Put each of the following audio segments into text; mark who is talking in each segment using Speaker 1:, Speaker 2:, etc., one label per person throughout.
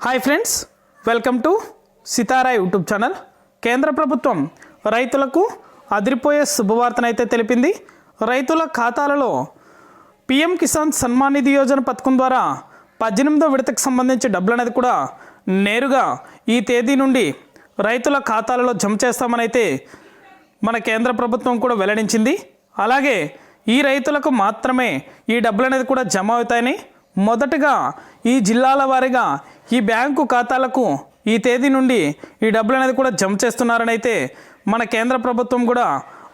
Speaker 1: Hi friends welcome to Sitara YouTube channel కేంద్ర ప్రభుత్వం రైతులకు అదిరిపోయే శుభవార్తనైతే తెలిపింది. రైతుల ఖాతాలలో పిఎం కిసాన్ సన్మాన్ నిధి యోజన పథకం ద్వారా పద్దెనిమిదో విడతకు సంబంధించి డబ్బులు అనేది కూడా నేరుగా ఈ తేదీ నుండి రైతుల ఖాతాలలో జమ చేస్తామనైతే మన కేంద్ర ప్రభుత్వం కూడా వెల్లడించింది. అలాగే ఈ రైతులకు మాత్రమే ఈ డబ్బులు అనేది కూడా జమ అవుతాయని మొదటగా ఈ జిల్లాల వారీగా ఈ బ్యాంకు ఖాతాలకు ఈ తేదీ నుండి ఈ డబ్బులు అనేది కూడా జమ చేస్తున్నారని అయితే మన కేంద్ర ప్రభుత్వం కూడా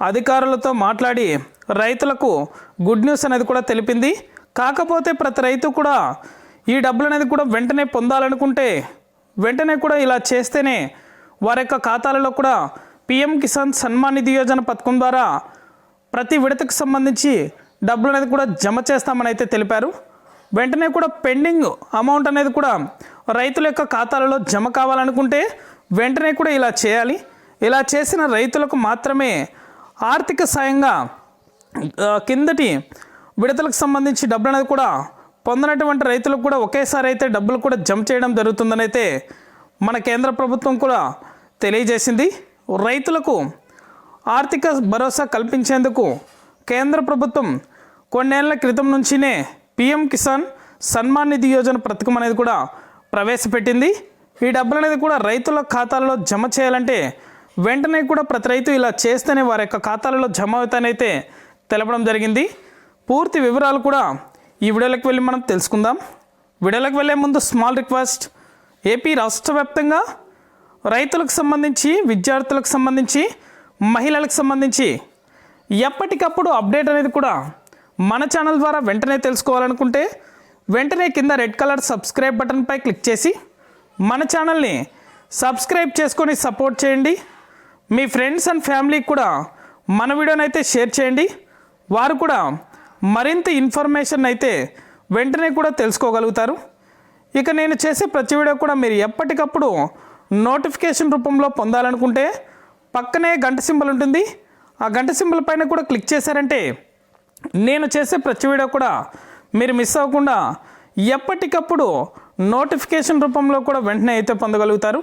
Speaker 1: అధికారులతో మాట్లాడి రైతులకు గుడ్ న్యూస్ అనేది కూడా తెలిపింది. కాకపోతే ప్రతి రైతు కూడా ఈ డబ్బులు అనేది కూడా వెంటనే పొందాలనుకుంటే వెంటనే కూడా ఇలా చేస్తేనే వారి యొక్క ఖాతాలలో కూడా పిఎం కిసాన్ సన్మాన్ నిధి యోజన పథకం ద్వారా ప్రతి విడతకు సంబంధించి డబ్బులు అనేది కూడా జమ చేస్తామని అయితే తెలిపారు. వెంటనే కూడా పెండింగ్ అమౌంట్ అనేది కూడా రైతుల యొక్క ఖాతాలలో జమ కావాలనుకుంటే వెంటనే కూడా ఇలా చేయాలి. ఇలా చేసిన రైతులకు మాత్రమే ఆర్థిక సాయంగా కిందటి విడతలకు సంబంధించి డబ్బులు అనేది కూడా పొందినటువంటి రైతులకు కూడా ఒకేసారి అయితే డబ్బులు కూడా జమ చేయడం జరుగుతుందని అయితే మన కేంద్ర ప్రభుత్వం కూడా తెలియజేసింది. రైతులకు ఆర్థిక భరోసా కల్పించేందుకు కేంద్ర ప్రభుత్వం కొన్నేళ్ళ క్రితం నుంచినే పిఎం కిసాన్ సన్మాన్ నిధి యోజన పథకం అనేది కూడా ప్రవేశపెట్టింది. ఈ డబ్బులు అనేది కూడా రైతుల ఖాతాలలో జమ చేయాలంటే వెంటనే కూడా ప్రతి రైతు ఇలా చేస్తేనే వారి యొక్క ఖాతాలలో జమ అవుతానైతే తెలపడం జరిగింది. పూర్తి వివరాలు కూడా ఈ వీడియోలోకి వెళ్ళి మనం తెలుసుకుందాం. వీడియోలోకి వెళ్ళే ముందు స్మాల్ రిక్వెస్ట్. ఏపీ రాష్ట్ర వ్యాప్తంగా రైతులకు సంబంధించి విద్యార్థులకు సంబంధించి మహిళలకు సంబంధించి ఎప్పటికప్పుడు అప్డేట్ అనేది కూడా మన ఛానల్ ద్వారా వెంటనే తెలుసుకోవాలనుకుంటే వెంటనే కింద రెడ్ కలర్ సబ్స్క్రైబ్ బటన్పై క్లిక్ చేసి మన ఛానల్ని సబ్స్క్రైబ్ చేసుకొని సపోర్ట్ చేయండి. మీ ఫ్రెండ్స్ అండ్ ఫ్యామిలీకి కూడా మన వీడియోని అయితే షేర్ చేయండి. వారు కూడా మరింత ఇన్ఫర్మేషన్ అయితే వెంటనే కూడా తెలుసుకోగలుగుతారు. ఇక నేను చేసే ప్రతి వీడియో కూడా మీరు ఎప్పటికప్పుడు నోటిఫికేషన్ రూపంలో పొందాలనుకుంటే పక్కనే గంట సింబల్ ఉంటుంది. ఆ గంట సింబల్ పైన కూడా క్లిక్ చేశారంటే నేను చేసే ప్రతి వీడియో కూడా మీరు మిస్ అవ్వకుండా ఎప్పటికప్పుడు నోటిఫికేషన్ రూపంలో కూడా వెంటనే అయితే పొందగలుగుతారు.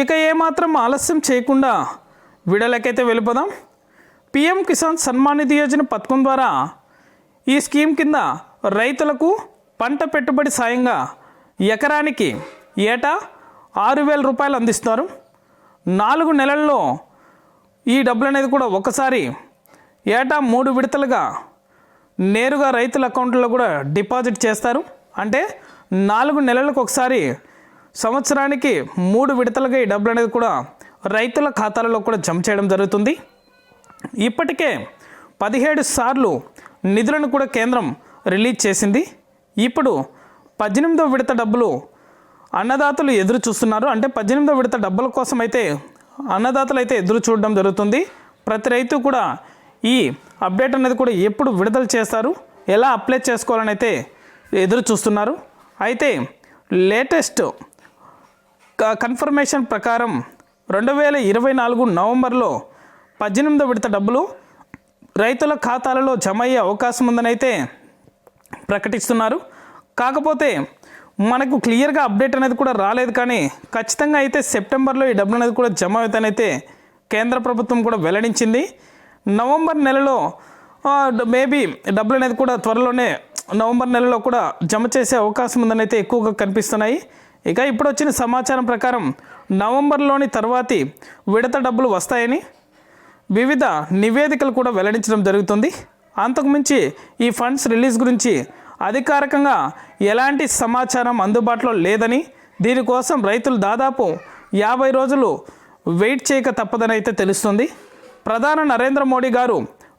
Speaker 1: ఇక ఏమాత్రం ఆలస్యం చేయకుండా విడలకైతే వెళ్ళిపోదాం. పిఎం కిసాన్ సన్మాన్ నిధి యోజన పథకం ద్వారా ఈ స్కీమ్ కింద రైతులకు పంట పెట్టుబడి సాయంగా ఎకరానికి ఏటా ఆరు వేల రూపాయలు అందిస్తున్నారు. నాలుగు నెలల్లో ఈ డబ్బులు అనేది కూడా ఒకసారి ఏటా మూడు విడతలుగా నేరుగా రైతుల అకౌంట్లో కూడా డిపాజిట్ చేస్తారు. అంటే నాలుగు నెలలకు ఒకసారి సంవత్సరానికి మూడు విడతలుగా ఈ డబ్బులు అనేది కూడా రైతుల ఖాతాలలో కూడా జమ చేయడం జరుగుతుంది. ఇప్పటికే పదిహేడు సార్లు నిధులను కూడా కేంద్రం రిలీజ్ చేసింది. ఇప్పుడు పద్దెనిమిదో విడత డబ్బులు అన్నదాతలు ఎదురు చూస్తున్నారు. అంటే పద్దెనిమిదో విడత డబ్బుల కోసం అయితే అన్నదాతలు అయితే ఎదురు చూడడం జరుగుతుంది. ప్రతి రైతు కూడా ఈ అప్డేట్ అనేది కూడా ఎప్పుడు విడుదల చేస్తారు? ఎలా అప్లై చేసుకోవాలని అయితే ఎదురు చూస్తున్నారు. అయితే లేటెస్ట్ క- కన్ఫర్మేషన్ ప్రకారం రెండు వేల ఇరవై నాలుగు నవంబర్లో పద్దెనిమిదో విడత డబ్బులు రైతుల ఖాతాలలో జమ అయ్యే అవకాశం ఉందని అయితే ప్రకటిస్తున్నారు. కాకపోతే మనకు క్లియర్గా అప్డేట్ అనేది కూడా రాలేదు కానీ ఖచ్చితంగా అయితే సెప్టెంబర్లో ఈ డబ్బులు అనేది కూడా జమ అవుతానైతే కేంద్ర ప్రభుత్వం కూడా వెల్లడించింది. నవంబర్ నెలలో మేబీ డబ్బులు అనేది కూడా త్వరలోనే నవంబర్ నెలలో కూడా జమ చేసే అవకాశం ఉందని అయితే ఎక్కువగా కనిపిస్తున్నాయి. ఇక ఇప్పుడు వచ్చిన సమాచారం ప్రకారం నవంబర్లోని తర్వాతి విడత డబ్బులు వస్తాయని వివిధ నివేదికలు కూడా వెల్లడించడం జరుగుతుంది. అంతకుమించి ఈ ఫండ్స్ రిలీజ్ గురించి అధికారికంగా ఎలాంటి సమాచారం అందుబాటులో లేదని దీనికోసం రైతులు దాదాపు యాభై రోజులు వెయిట్ చేయక తప్పదని అయితే తెలుస్తుంది. ప్రధాని నరేంద్ర మోడీ గారు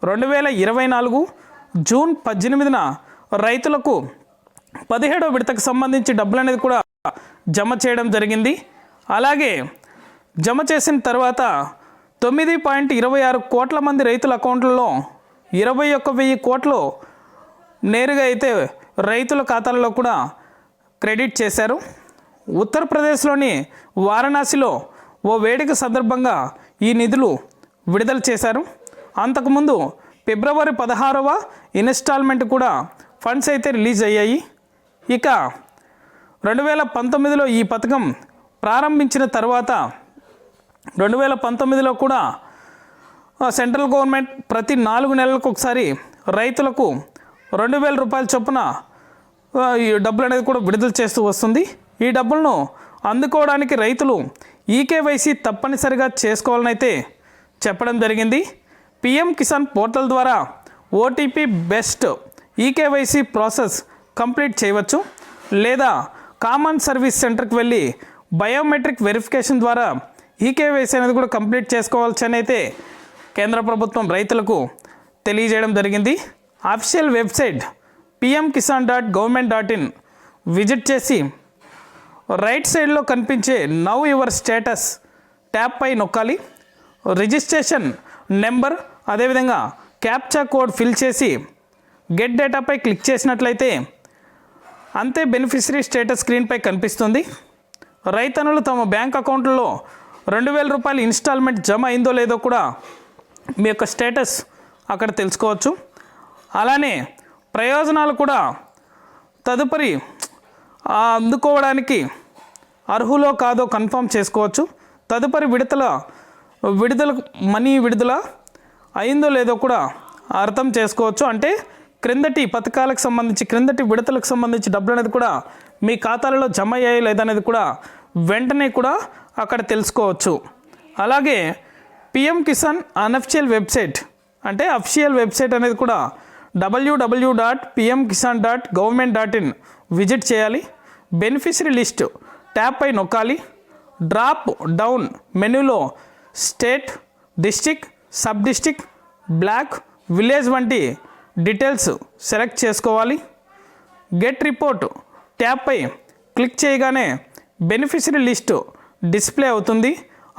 Speaker 1: రెండు వేల ఇరవై నాలుగు జూన్ పద్దెనిమిదిన రైతులకు పదిహేడో విడతకు సంబంధించి డబ్బులు అనేది కూడా జమ చేయడం జరిగింది. అలాగే జమ చేసిన తర్వాత తొమ్మిది పాయింట్ ఇరవై ఆరు కోట్ల మంది రైతుల అకౌంట్లలో ఇరవై ఒక్క వెయ్యి కోట్లు నేరుగా అయితే రైతుల ఖాతాల్లో కూడా క్రెడిట్ చేశారు. ఉత్తరప్రదేశ్లోని వారణాసిలో ఓ వేడుక సందర్భంగా ఈ నిధులు విడుదల చేశారు. అంతకుముందు ఫిబ్రవరి పదహారవ ఇన్స్టాల్మెంట్ కూడా ఫండ్స్ అయితే రిలీజ్ అయ్యాయి. ఇక రెండు వేల పంతొమ్మిదిలో ఈ పథకం ప్రారంభించిన తర్వాత రెండు వేల పంతొమ్మిదిలో కూడా సెంట్రల్ గవర్నమెంట్ ప్రతి నాలుగు నెలలకు ఒకసారి రైతులకు రెండు వేల రూపాయల చొప్పున ఈ డబ్బులు అనేది కూడా విడుదల చేస్తూ వస్తుంది. ఈ డబ్బులను అందుకోవడానికి రైతులు ఈకేవైసీ తప్పనిసరిగా చేసుకోవాలని అయితే చెప్పడం జరిగింది. పిఎం కిసాన్ పోర్టల్ ద్వారా OTP based eKYC process complete చేయవచ్చు లేదా కామన్ సర్వీస్ సెంటర్కి వెళ్ళి బయోమెట్రిక్ వెరిఫికేషన్ ద్వారా ఈకేవైసీ అనేది కూడా కంప్లీట్ చేసుకోవాల్సి అయితే కేంద్ర ప్రభుత్వం రైతులకు తెలియజేయడం జరిగింది. Official website PM Kisan dot government dot in visit చేసి రైట్ సైడ్లో కనిపించే నవ్ యువర్ స్టేటస్ ట్యాప్ పై నొక్కాలి. రిజిస్ట్రేషన్ నెంబర్ అదేవిధంగా క్యాప్చా కోడ్ ఫిల్ చేసి గెట్ డేటాపై క్లిక్ చేసినట్లయితే అంతే బెనిఫిషరీ స్టేటస్ స్క్రీన్పై కనిపిస్తుంది. రైతన్నులు తమ బ్యాంక్ అకౌంట్లో రెండు వేల రూపాయలు ఇన్స్టాల్మెంట్ జమ అయిందో లేదో కూడా మీ యొక్క స్టేటస్ అక్కడ తెలుసుకోవచ్చు. అలానే ప్రయోజనాలు కూడా తదుపరి అందుకోవడానికి అర్హులో కాదో కన్ఫర్మ్ చేసుకోవచ్చు. తదుపరి విడతల విడుదల మనీ విడుదల అయిందో లేదో కూడా అర్థం చేసుకోవచ్చు. అంటే క్రిందటి పథకాలకు సంబంధించి క్రిందటి విడతలకు సంబంధించి డబ్బులు అనేది కూడా మీ ఖాతాలలో జమ అయ్యాయి లేదనేది కూడా వెంటనే కూడా అక్కడ తెలుసుకోవచ్చు. అలాగే పిఎం కిసాన్ అన్అఫిషియల్ వెబ్సైట్ అంటే అఫిషియల్ వెబ్సైట్ అనేది కూడా WWW dot PM Kisan dot government dot in visit చేయాలి. బెనిఫిషరీ లిస్ట్ ట్యాప్ పై నొక్కాలి. డ్రాప్ డౌన్ మెనూలో state district sub district block village వంటి డీటెయిల్స్ సెలెక్ట్ చేసుకోవాలి. గెట్ రిపోర్ట్ ట్యాప్పై క్లిక్ చేయగానే బెనిఫిషరీ లిస్టు డిస్ప్లే అవుతుంది.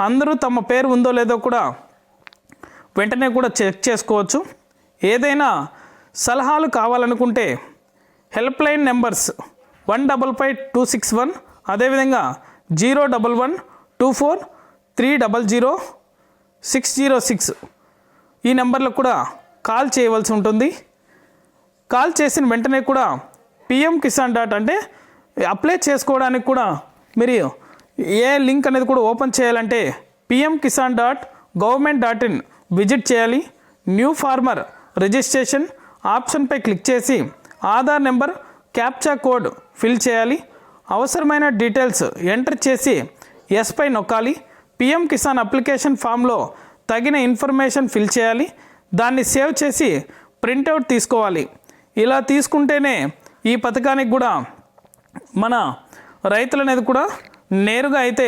Speaker 1: అందరూ తమ పేరు ఉందో లేదో కూడా వెంటనే కూడా చెక్ చేసుకోవచ్చు. ఏదైనా సలహాలు కావాలనుకుంటే helpline numbers one double five two six one అదేవిధంగా zero double one two four three double zero six zero six. ఈ నెంబర్లో కూడా కాల్ చేయవలసి ఉంటుంది. కాల్ చేసిన వెంటనే కూడా పిఎం కిసాన్ డాట్ అంటే అప్లై చేసుకోవడానికి కూడా మీరు ఏ లింక్ అనేది కూడా ఓపెన్ చేయాలంటే PM Kisan dot government dot in visit చేయాలి. న్యూ ఫార్మర్ రిజిస్ట్రేషన్ ఆప్షన్పై క్లిక్ చేసి Aadhaar number captcha code fill చేయాలి. అవసరమైన డీటెయిల్స్ ఎంటర్ చేసి ఎస్పై నొక్కాలి. పిఎం కిసాన్ అప్లికేషన్ ఫామ్లో తగిన ఇన్ఫర్మేషన్ ఫిల్ చేయాలి దాన్ని సేవ్ చేసి ప్రింటౌట్ తీసుకోవాలి. ఇలా తీసుకుంటేనే ఈ పథకానికి కూడా మన రైతులు అనేది కూడా నేరుగా అయితే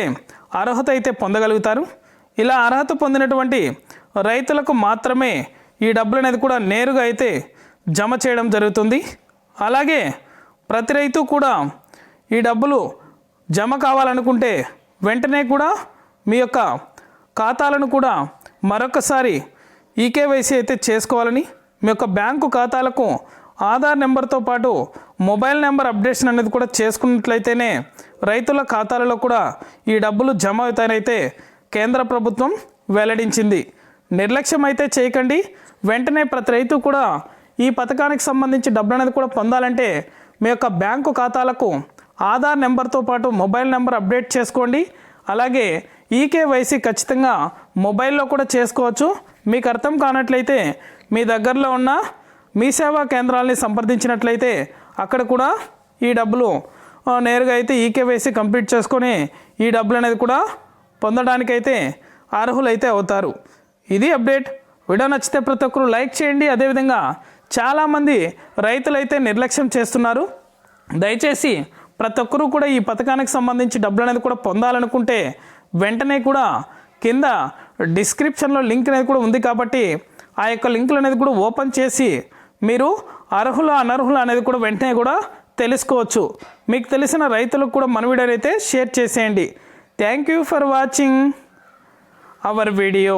Speaker 1: అర్హత అయితే పొందగలుగుతారు. ఇలా అర్హత పొందినటువంటి రైతులకు మాత్రమే ఈ డబ్బులు అనేది కూడా నేరుగా అయితే జమ చేయడం జరుగుతుంది. అలాగే ప్రతి రైతు కూడా ఈ డబ్బులు జమ కావాలనుకుంటే వెంటనే కూడా మీ యొక్క ఖాతాలను కూడా మరొకసారి ఈకేవైసీ అయితే చేసుకోవాలని మీ యొక్క బ్యాంకు ఖాతాలకు ఆధార్ నెంబర్తో పాటు మొబైల్ నెంబర్ అప్డేషన్ అనేది కూడా చేసుకున్నట్లయితేనే రైతుల ఖాతాలలో కూడా ఈ డబ్బులు జమ అవుతాయనైతే కేంద్ర ప్రభుత్వం వెల్లడించింది. నిర్లక్ష్యం అయితే చేయకండి. వెంటనే ప్రతి రైతు కూడా ఈ పథకానికి సంబంధించి డబ్బులు అనేది కూడా పొందాలంటే మీ యొక్క బ్యాంకు ఖాతాలకు ఆధార్ నెంబర్తో పాటు మొబైల్ నెంబర్ అప్డేట్ చేసుకోండి. అలాగే ఈకేవైసీ ఖచ్చితంగా మొబైల్లో కూడా చేసుకోవచ్చు. మీకు అర్థం కానట్లయితే మీ దగ్గరలో ఉన్న మీ సేవా కేంద్రాలని సంప్రదించినట్లయితే అక్కడ కూడా ఈ డబ్బులు నేరుగా అయితే ఈకేవైసీ కంప్లీట్ చేసుకొని ఈ డబ్బులు అనేది కూడా పొందడానికైతే అర్హులైతే అవుతారు. ఇది అప్డేట్. వీడియో నచ్చితే ప్రతి ఒక్కరు లైక్ చేయండి. అదేవిధంగా చాలామంది రైతులైతే నిర్లక్ష్యం చేస్తున్నారు. దయచేసి ప్రతి ఒక్కరూ కూడా ఈ పథకానికి సంబంధించి డబ్బులు అనేది కూడా పొందాలనుకుంటే వెంటనే కూడా కింద డిస్క్రిప్షన్లో లింక్ అనేది కూడా ఉంది కాబట్టి ఆ యొక్క లింకులు అనేది కూడా ఓపెన్ చేసి మీరు అర్హుల అనర్హుల అనేది కూడా వెంటనే కూడా తెలుసుకోవచ్చు. మీకు తెలిసిన రైతులకు కూడా మన వీడియోని అయితే షేర్ చేసేయండి. Thank you for watching our video